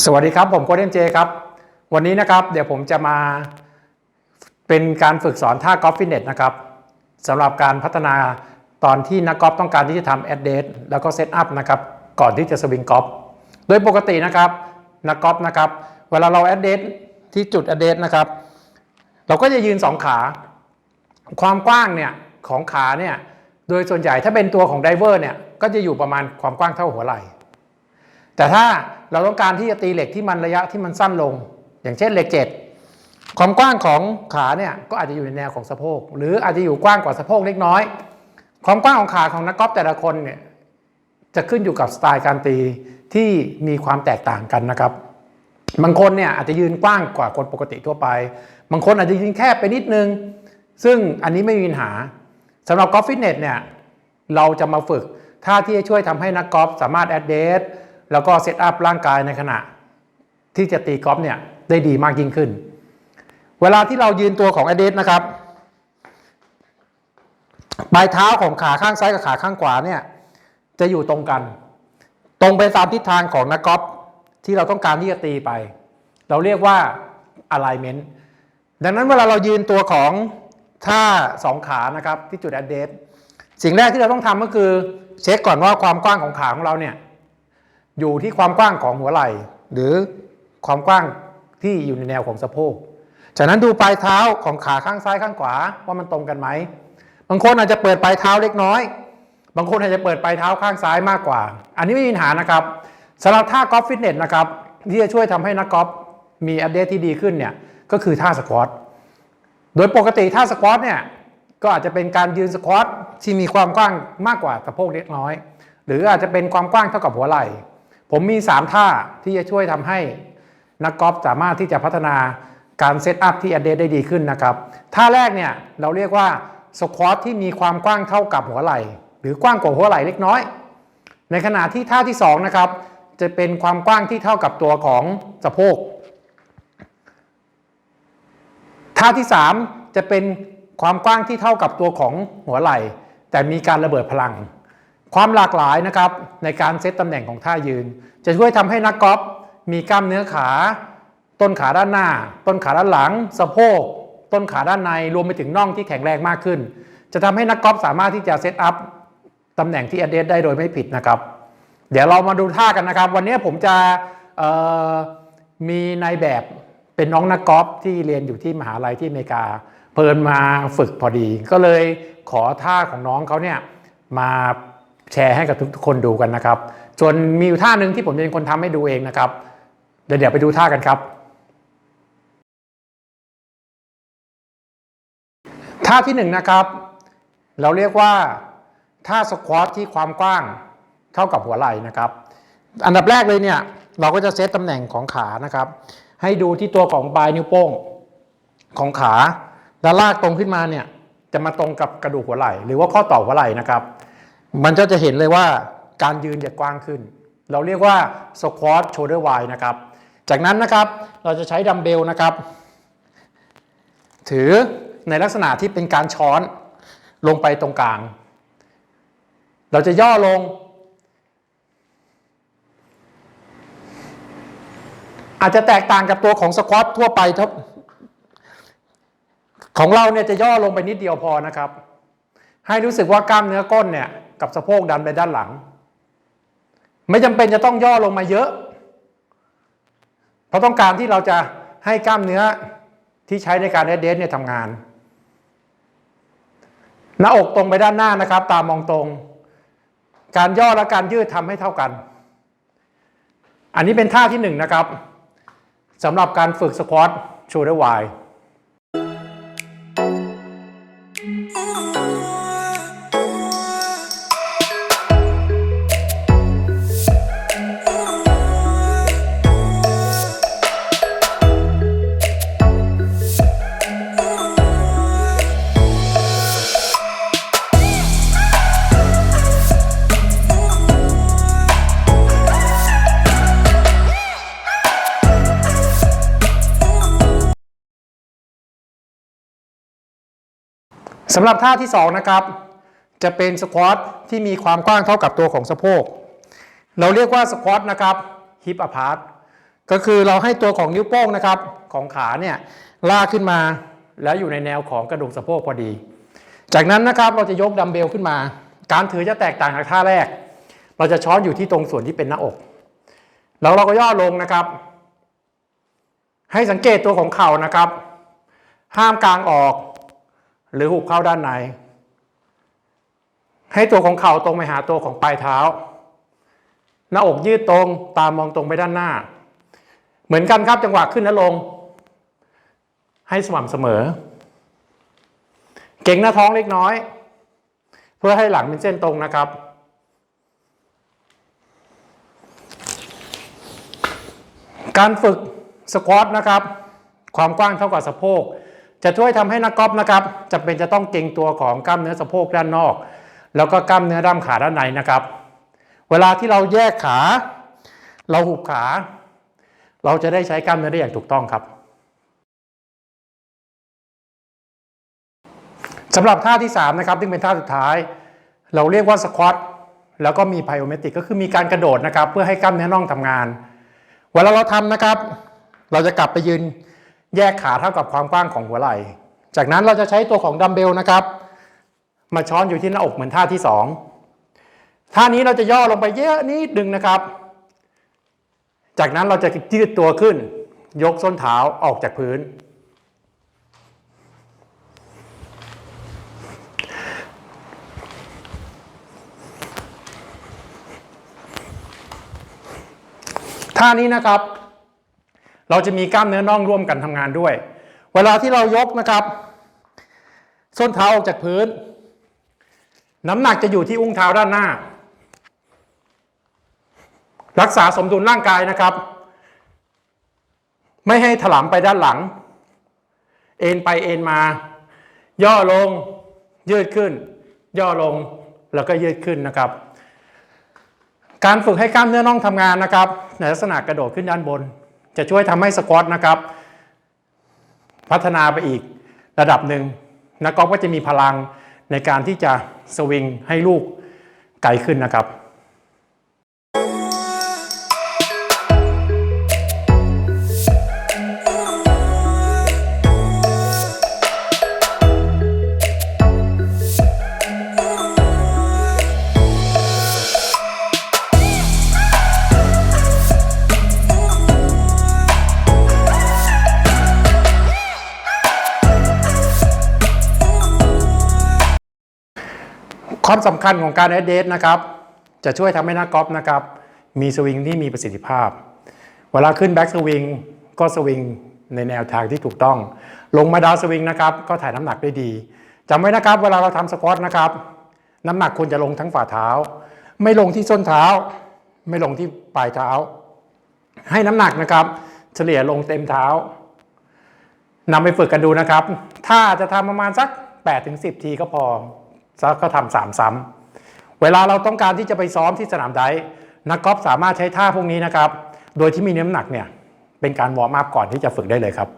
สวัสดีครับ ผมโคเดนเจครับ วันนี้นะครับ เดี๋ยวผมจะมาเป็นการฝึกสอนท่ากอล์ฟฟิตเนสนะครับสำหรับการพัฒนาตอนที่นักกอล์ฟต้องการที่จะทำแอดเดสแล้วก็เซตอัพนะครับ ก่อนที่จะสวิงกอล์ฟโดยปกตินะครับ นักกอล์ฟนะครับ เวลาเราแอดเดสที่จุดแอดเดสนะครับ เราก็จะยืนสองขา ความกว้างเนี่ยของขาเนี่ยโดยส่วนใหญ่ถ้าเป็นตัวของไดเวอร์เนี่ยก็จะอยู่ประมาณความกว้างเท่าหัวไหล่ แต่ถ้าเราต้องการที่จะตีเหล็กที่มันระยะที่มันสั้นลง อย่างเช่นเหล็กเจ็ดความกว้างของขาเนี่ยก็อาจจะอยู่ในแนวของสะโพก หรืออาจจะอยู่กว้างกว่าสะโพกเล็กน้อย ความกว้างของขาของนักกอล์ฟแต่ละคนเนี่ยจะขึ้นอยู่กับสไตล์การตีที่มีความแตกต่างกันนะครับ บางคนเนี่ยอาจจะยืนกว้างกว่าคนปกติทั่วไป บางคนอาจจะยืนแคบไปนิดนึง ซึ่งอันนี้ไม่มีปัญหาสำหรับกอล์ฟฟิตเนสเนี่ยเราจะมาฝึกท่าที่จะช่วยทำให้นักกอล์ฟสามารถแอดเดส แล้วก็เซตอัพร่างกายในขณะ ที่จะตีกอล์ฟเนี่ยได้ดีมากยิ่งขึ้น เวลาที่เรายืนตัวของอดเดสนะครับปลายเท้าของขาข้างซ้ายกับขาข้างขวาเนี่ยจะอยู่ตรงกัน ตรงไปตามทิศทางของนักกอล์ฟที่เราต้องการที่จะตีไป เราเรียกว่า alignment ดังนั้นเวลาเรายืนตัวของท่าสองขานะครับที่จุด a d เด s สิ่งแรกที่เราต้องทำก็คือ เช็คก่อนว่าความกว้างของขาของเราเนี่ย อยู่ที่ความกว้างของหัวไหล่ หรือความกว้างที่อยู่ในแนวของสะโพกจากนั้นดูปลายเท้าของขาข้างซ้ายข้างขวาว่ามันตรงกันไหม บางคนอาจจะเปิดปลายเท้าเล็กน้อย บางคนอาจจะเปิดปลายเท้าข้างซ้ายมากกว่า อันนี้ไม่มีปัญหานะครับสำหรับท่ากอล์ฟฟิตเนสนะครับที่จะช่วยทำให้นักกอล์ฟมีอัดเดตที่ดีขึ้นเนี่ยก็คือท่าสควอตโดยปกติท่าสควอตเนี่ยก็อาจจะเป็นการยืนสควอตที่มีความกว้างมากกว่าสะโพกเล็กน้อย หรืออาจจะเป็นความกว้างเท่ากับหัวไหล่ ผมมี 3 ท่าที่จะช่วยทำให้นักกอล์ฟสามารถที่จะพัฒนาการเซตอัพที่อัดเดได้ดีขึ้นนะครับ ท่าแรกเนี่ยเราเรียกว่าสควอตที่มีความกว้างเท่ากับหัวไหล่ หรือกว้างกว่าหัวไหล่เล็กน้อย ในขณะที่ท่าที่2นะครับจะเป็นความกว้างที่เท่ากับตัวของสะโพก ท่าที่ 3 จะเป็นความกว้างที่เท่ากับตัวของหัวไหล่ แต่มีการระเบิดพลัง ความหลากหลายนะครับในการเซตตำแหน่งของท่ายืน จะช่วยทำให้นักกอล์ฟมีกล้ามเนื้อขา ต้นขาด้านหน้า ต้นขาด้านหลัง สะโพก ต้นขาด้านในรวมไปถึงน่องที่แข็งแรงมากขึ้น จะทำให้นักกอล์ฟสามารถที่จะเซตอัพตำแหน่งที่อเดได้โดยไม่ผิดนะครับ เดี๋ยวเรามาดูท่ากันนะครับ วันนี้ผมจะมีนายแบบเป็นน้องนักกอล์ฟที่เรียนอยู่ที่มหาลัยที่อเมริกา เพลินมาฝึกพอดี ก็เลยขอท่าของน้องเขาเนี่ยมา แชร์ให้กับทุกคนดูกันนะครับ ส่วนมีอยู่ท่าหนึ่งที่ผมเป็นคนทำให้ดูเองนะครับ เดี๋ยวเดี๋ยวไปดูท่ากันครับ ท่าที่หนึ่งนะครับ เราเรียกว่าท่าสควอตที่ความกว้างเท่ากับหัวไหล่นะครับ อันดับแรกเลยเนี่ยเราก็จะเซตตำแหน่งของขานะครับ ให้ดูที่ตัวของปลายนิ้วโป้งของขา แล้วลากตรงขึ้นมาเนี่ยจะมาตรงกับกระดูกหัวไหล่ หรือว่าข้อต่อหัวไหล่นะครับ มันก็จะเห็นเลยว่าการยืนจะกว้างขึ้น เราเรียกว่า squat shoulder wide นะครับ จากนั้นนะครับเราจะใช้ดัมเบลนะครับ ถือในลักษณะที่เป็นการช้อนลงไปตรงกลาง เราจะย่อลง อาจจะแตกต่างกับตัวของสควอตทั่วไปทบของเราเนี่ยจะย่อลงไปนิดเดียวพอนะครับ ให้รู้สึกว่ากล้ามเนื้อก้นเนี่ย กับสะโพกดันไปด้านหลัง ไม่จำเป็นจะต้องย่อลงมาเยอะ เพราะต้องการที่เราจะให้กล้ามเนื้อที่ใช้ในการเดเดสเนี่ยทำงาน หน้าอกตรงไปด้านหน้านะครับ ตามองตรง การย่อและการยืดทำให้เท่ากัน อันนี้เป็นท่าที่หนึ่งนะครับสำหรับการฝึกสควอตชูเดอร์ไว สำหรับท่าที่2นะครับจะเป็นสควอตที่มีความกว้างเท่ากับตัวของสะโพก เราเรียกว่าสควอตนะครับฮิปอพาร์ตก็คือเราให้ตัวของนิ้วโป้งนะครับของขาเนี่ยลากขึ้นมาแล้วอยู่ในแนวของกระดูกสะโพกพอดี จากนั้นนะครับเราจะยกดัมเบลขึ้นมา การถือจะแตกต่างจากท่าแรก เราจะช้อนอยู่ที่ตรงส่วนที่เป็นหน้าอก แล้วเราก็ย่อลงนะครับ ให้สังเกตตัวของเข่านะครับ ห้ามกลางออก หรือหุบเข้าด้านใน ให้ตัวของเข่าตรงไปหาตัวของปลายเท้า หน้าอกยืดตรงตามองตรงไปด้านหน้า เหมือนกันครับจังหวะขึ้นและลง ให้สม่ำเสมอ เก่งหน้าท้องเล็กน้อย เพื่อให้หลังเป็นเส้นตรงนะครับการฝึกสควอตนะครับ ความกว้างเท่ากับสะโพก จะช่วยทำให้นักกอล์ฟนะครับจำเป็นจะต้องเก่งตัวของกล้ามเนื้อสะโพกด้านนอก แล้วก็กล้ามเนื้อด้ามขาด้านในนะครับ เวลาที่เราแยกขา เราหุบขา เราจะได้ใช้กล้ามเนื้อได้อย่างถูกต้องครับสำหรับท่าที่3นะครับซึ่งเป็นท่าสุดท้าย เราเรียกว่าสควอตแล้วก็มีไพโอเมติกก็คือมีการกระโดดนะครับ เพื่อให้กล้ามเนื้อน่องทำงาน เวลาเราทำนะครับ เราจะกลับไปยืน แยกขาเท่ากับความกว้างของหัวไหล่ จากนั้นเราจะใช้ตัวของดัมเบลนะครับ มาช้อนอยู่ที่หน้าอกเหมือนท่าที่ 2 ท่านี้เราจะย่อลงไปเยอะนิดนึงนะครับ จากนั้นเราจะยืดตัวขึ้น ยกส้นเท้าออกจากพื้น ท่านี้นะครับ เราจะมีกล้ามเนื้อน่องร่วมกันทำงานด้วย เวลาที่เรายกนะครับส้นเท้าออกจากพื้น น้ำหนักจะอยู่ที่อุ้งเท้าด้านหน้า รักษาสมดุลร่างกายนะครับ ไม่ให้ถลำไปด้านหลัง เอ็นไปเอ็นมา ย่อลงยืดขึ้น ย่อลงแล้วก็ยืดขึ้นนะครับ การฝึกให้กล้ามเนื้อน่องทำงานนะครับ ในลักษณะกระโดดขึ้นด้านบน จะช่วยทำให้สควอตนะครับ พัฒนาไปอีกระดับหนึ่งนักกอล์ฟก็จะมีพลังในการที่จะสวิงให้ลูกไกลขึ้นนะครับ ความสำคัญของการแอดเดสนะครับ จะช่วยทำให้นักกอล์ฟนะครับ มีสวิงที่มีประสิทธิภาพ เวลาขึ้นแบ็กสวิงก็สวิงในแนวทางที่ถูกต้อง ลงมาดาวสวิงนะครับ ก็ถ่ายน้ำหนักได้ดีจำไว้นะครับ เวลาเราทำสควอตนะครับ น้ำหนักควรจะลงทั้งฝ่าเท้า ไม่ลงที่ส้นเท้า ไม่ลงที่ปลายเท้า ให้น้ำหนักนะครับ เฉลี่ยลงเต็มเท้านำไปฝึกกันดูนะครับ ถ้าจะทำประมาณสัก8-10 ทีก็พอ ซักก็ทำสามซ้ำเวลาเราต้องการที่จะไปซ้อมที่สนามไดนักกอล์ฟสามารถใช้ท่าพวกนี้นะครับ โดยที่มีน้ำหนักเนี่ยเป็นการวอร์มอัพก่อนที่จะฝึกได้เลยครับ